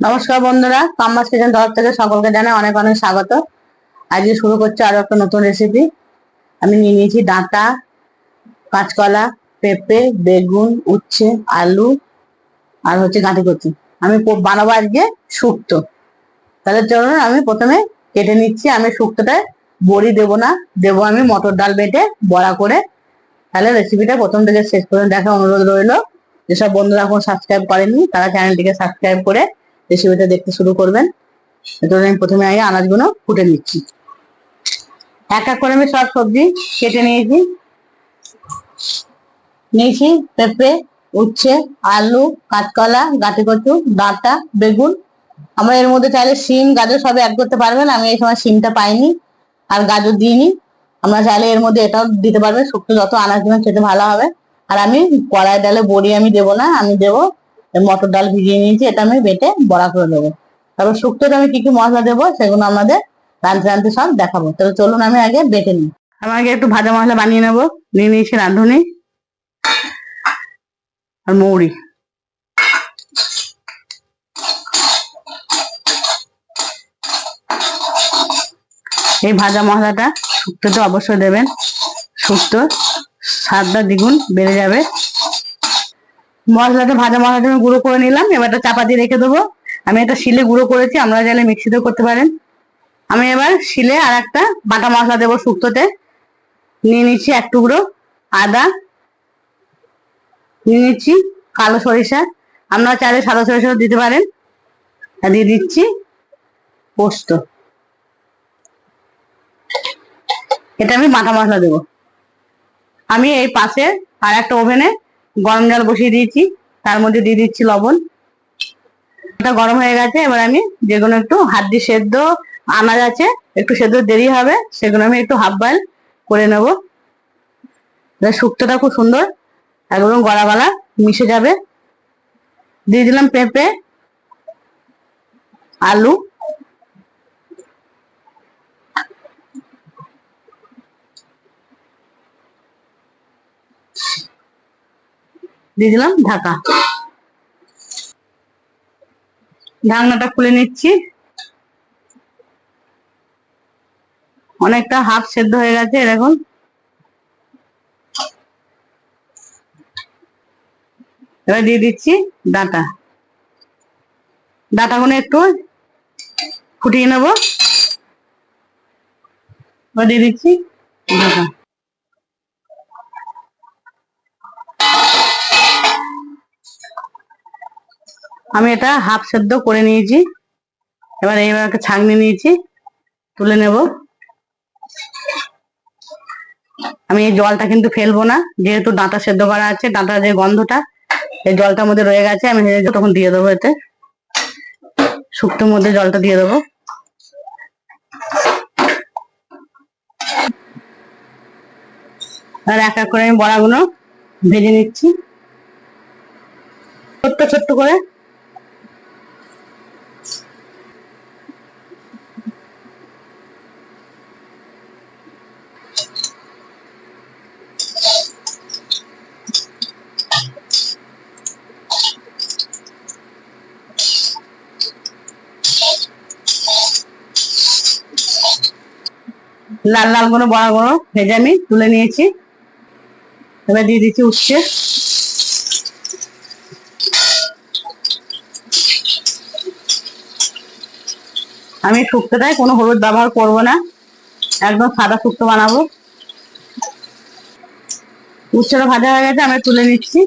নমস্কার বন্ধুরা কাম্বাস কিচেন তরফ থেকে সকলকে জানাই অনেক অনেক স্বাগত। আজকে শুরু করছি আরও একটা নতুন রেসিপি আমি নিয়ে নিয়েছি ডাঁটা, কাঁচকলা, পেঁপে, বেগুন, উচ্ছে, আলু আর হচ্ছে গাঁটি কচি। আমি বানাবো আজকে শুক্তো। তাদের জন্য আমি প্রথমে কেটে নিচ্ছি। আমি শুক্তোটায় বড়ি দেবো না, দেবো আমি মটর ডাল বেটে বড়া করে। তাহলে রেসিপিটা প্রথম থেকে শেষ পর্যন্ত দেখা অনুরোধ রইল। যেসব বন্ধুরা এখন সাবস্ক্রাইব করেনি তারা চ্যানেলটিকে সাবস্ক্রাইব করে রেসিপিটা দেখতে শুরু করবেন। এজন্য আমি প্রথমে আগে আনাজগুলো ফুটে নিচ্ছি। এক এক করে আমি সব সবজি কেটে নিয়েছি। নিয়েছি পেঁপে, উচ্ছে, আলু, কাঁচকলা গাঁটি কচু ডাঁটা, বেগুন। আমরা এর মধ্যে চাইলে সিম গাজর সব অ্যাড করতে পারবেন। আমি এই সময় সিমটা পাইনি আর গাজর দিইনি। আমরা চাইলে এর মধ্যে এটাও দিতে পারবেন। শুক্তো যত আনাজ খেতে ভালো হবে। আর আমি কড়াই ডালে বড়ি আমি দেবো না, আমি দেবো মটর ডাল ভিজিয়ে নিয়েছি, এটা আমি বেটে বড়া করে দেবো তারপর শুক্তোতে আমি কি কি মশলা দেবো সেগুলো আমাদের রাঁধতে রাঁধতে সব দেখাবো। তাহলে চলুন আমি আগে বেটে নিই। আমি আগে একটু ভাজা মশলা বানিয়ে নেব, নিয়ে নিয়েছি রাঁধুনি আর মৌরি। এই ভাজা মশলাটা শুক্তোতে অবশ্যই দেবেন। শুক্তো স্বাদটা দ্বিগুণ বেড়ে যাবে। মশলাটা ভাজা মশলাটা আমি গুঁড়ো করে নিলাম, এবার একটা চাপা দিয়ে রেখে দেবো। আমি এটা শিলে গুঁড়ো করেছি, আপনারা চাইলে মিক্সিতেও করতে পারেন। আমি এবার শিলে আর একটা বাটা মশলা দেবো শুক্তোতে। নিয়ে নিচ্ছি এক টুকরো আদা। নিয়ে নিচ্ছি কালো সরিষা। আপনারা চাইলে সাদা সরিষাও দিতে পারেন। আর দিয়ে দিচ্ছি পোস্ত। এটা আমি বাটা মশলা দেবো। আমি এই পাশে আর একটা ওভেনে গরম জল বসিয়ে দিয়েছি, তার মধ্যে দিয়ে দিচ্ছি লবণ। গরম হয়ে গেছে, এবার আমি যেগুলো একটু হাত দিয়ে সেদ্ধ, আনাজ আছে, একটু সেদ্ধ দেরি হবে, সেগুলো আমি একটু হাফ বয়েল করে নেব। শুক্তোটা খুব সুন্দর, একদম গলা গলা মিশে যাবে। দিয়ে দিলাম পেঁপে, আলু। দিয়ে দিলাম, ঢাকা। ঢাকনাটা খুলে নিচ্ছি। অনেকটা হাফ সেদ্ধ হয়ে গেছে এরকম এবার দিয়ে দিচ্ছি ডাটা। ডাটা ডাটাগুলো একটু ফুটিয়ে নেব। দিয়ে দিচ্ছি ডাটা। আমি এটা হাফ সেদ্ধ করে নিয়েছি। এবার এইবার একটা ছাঁকনি নিয়েছি, তুলে নেব। আমি এই জলটা কিন্তু ফেলব না, যেহেতু ডাঁটা সেদ্ধ করা আছে, ডাঁটার যে গন্ধটা, এই জলটার মধ্যে রয়ে গেছে, আমি তখন দিয়ে দেবো এতে। শুক্তোর মধ্যে জলটা দিয়ে দেবো। আর এক এক করে আমি বড়াগুলো ভেজে নিচ্ছি। ছোট্ট ছোট্ট করে লাল লাল করে বড়া ভেজে আমি তুলে নিয়েছি। এবার দিয়ে দিচ্ছি উচ্ছে। আমি শুক্তোটায় কোনো হলুদ ব্যবহার করব না। একদম সাদা শুক্তো বানাবো। উচ্ছেটা ভাজা হয়ে গেছে, আমি তুলে নিচ্ছি।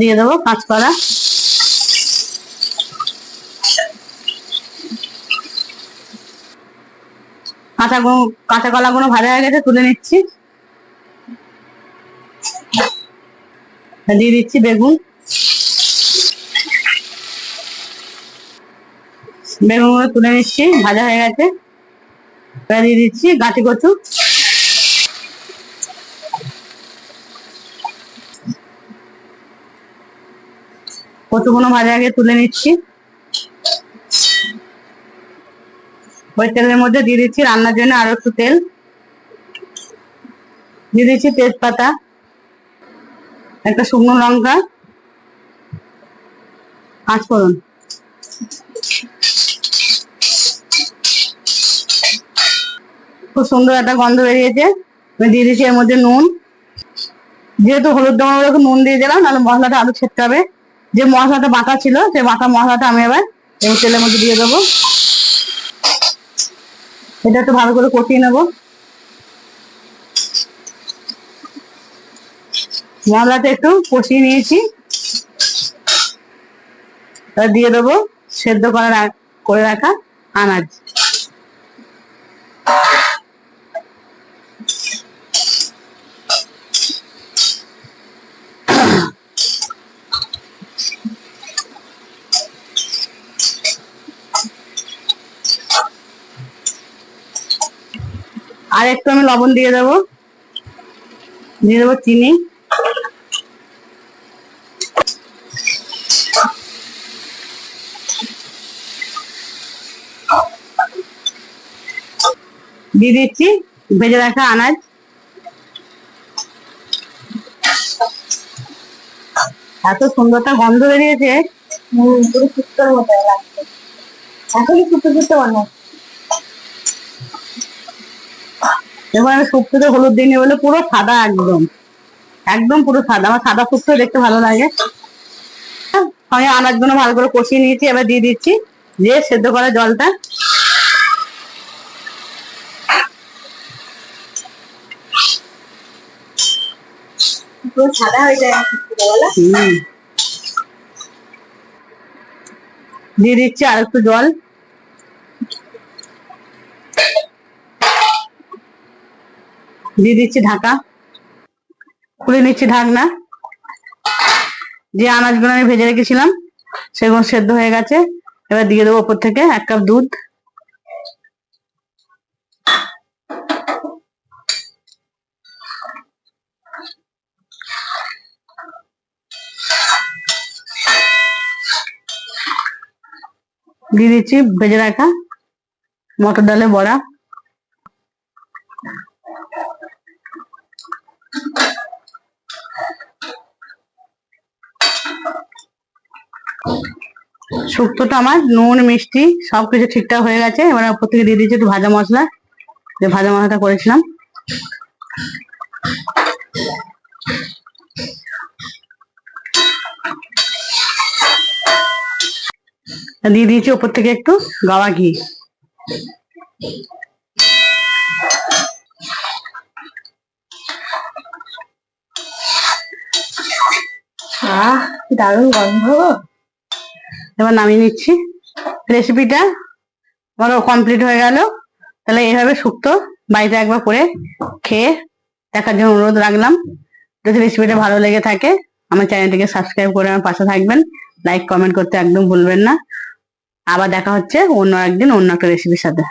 দিয়ে দেবো কাঁচকলা কাঁচা কাঁচা কলা গুলো ভাজা হয়ে গেছে, তুলে নিচ্ছি। দিয়ে দিচ্ছি বেগুন। বেগুনগুলো তুলে নিচ্ছি, ভাজা হয়ে গেছে। দিয়ে দিচ্ছি গাঁটি কচু। কচুগুলো ভাজা আগে তুলে নিচ্ছি। ওই তেলের মধ্যে দিয়ে দিচ্ছি রান্নার জন্য আরও একটু তেল। দিয়ে দিচ্ছি তেজপাতা, একটা শুকনো লঙ্কা পাঁচ ফোড়ন খুব সুন্দর একটা গন্ধ বেরিয়েছে। দিয়ে দিচ্ছি এর মধ্যে নুন। যেহেতু হলুদ দেওয়ার নুন দিয়ে দিলাম নাহলে মশলাটা আলু ছেড়তে হবে। যে মশলাটা বাটা ছিল, সেই বাটা মশলাটা আমি এবার তেলের মধ্যে দিয়ে দেবো। এটা একটু ভালো করে কষিয়ে নেব। মশলাটা একটু কষিয়ে নিয়েছি। দিয়ে দেবো সেদ্ধ করা করে রাখা আনাজ। আর একটু আমি লবণ দিয়ে দেবো। দিয়ে দেবো চিনি। দিয়ে দিচ্ছি ভেজে রাখা আনাজ। এত সুন্দরটা গন্ধ বেরিয়েছে। মতো এখনই শুক্তো শুক্তো বানাও এবার আমি শুক্তোতে হলুদ দিয়ে বলে পুরো সাদা একদম। একদম পুরো সাদা। আমার সাদা শুক্তো দেখতে ভালো লাগে। আমি আনাজগুলো ভালো করে কষিয়ে নিয়েছি এবার দিয়ে দিচ্ছি দিয়ে সেদ্ধ করা জলটা। পুরো সাদা হয়ে যায়। দিয়ে দিচ্ছি আর একটু জল। দিয়ে দিচ্ছি ঢাকা। খুলে নিচ্ছি ঢাকনা। যে আনাজগুলো আমি ভেজে রেখেছিলাম, সেগুলো সেদ্ধ হয়ে গেছে। এবার দিয়ে দেবো ওপর থেকে এক কাপ দুধ। দিয়ে দিচ্ছি ভেজে রাখা মটর ডালে বড়া। শুক্তোটা আমার, নুন, মিষ্টি, সবকিছু ঠিকঠাক হয়ে গেছে। এবার উপর থেকে দিয়ে দিচ্ছি একটু ভাজা মশলা। যে ভাজা মশলাটা করেছিলাম। দিয়ে দিয়েছি উপর থেকে একটু গাওয়া ঘি। আহ দারুণ গন্ধ এবার নামিয়ে নিচ্ছি। রেসিপিটা আমারও কমপ্লিট হয়ে গেল। তাহলে এইভাবে শুক্তো বাড়িতে একবার করে খেয়ে দেখার জন্য অনুরোধ রাখলাম। যদি রেসিপিটা ভালো লেগে থাকে, আমার চ্যানেলটিকে সাবস্ক্রাইব করে আমার পাশে থাকবেন। লাইক কমেন্ট করতে একদম ভুলবেন না। আবার দেখা হচ্ছে অন্য একদিন অন্য একটা রেসিপির সাথে।